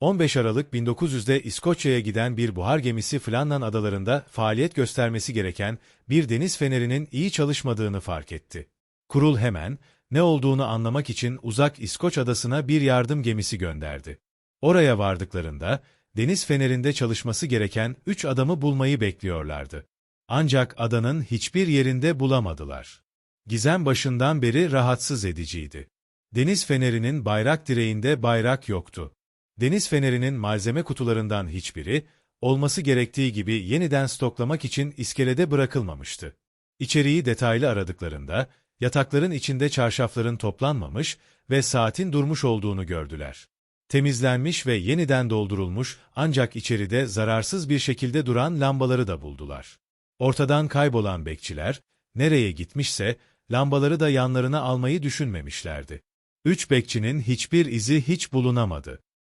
15 Aralık 1900'de İskoçya'ya giden bir buhar gemisi Flannan adalarında faaliyet göstermesi gereken bir deniz fenerinin iyi çalışmadığını fark etti. Kurul hemen, ne olduğunu anlamak için uzak İskoç adasına bir yardım gemisi gönderdi. Oraya vardıklarında, deniz fenerinde çalışması gereken üç adamı bulmayı bekliyorlardı. Ancak adanın hiçbir yerinde bulamadılar. Gizem başından beri rahatsız ediciydi. Deniz fenerinin bayrak direğinde bayrak yoktu. Deniz fenerinin malzeme kutularından hiçbiri, olması gerektiği gibi yeniden stoklamak için iskelede bırakılmamıştı. İçeriği detaylı aradıklarında, yatakların içinde çarşafların toplanmamış ve saatin durmuş olduğunu gördüler. Temizlenmiş ve yeniden doldurulmuş ancak içeride zararsız bir şekilde duran lambaları da buldular. Ortadan kaybolan bekçiler, nereye gitmişse, lambaları da yanlarına almayı düşünmemişlerdi. Üç bekçinin hiçbir izi hiç bulunamadı.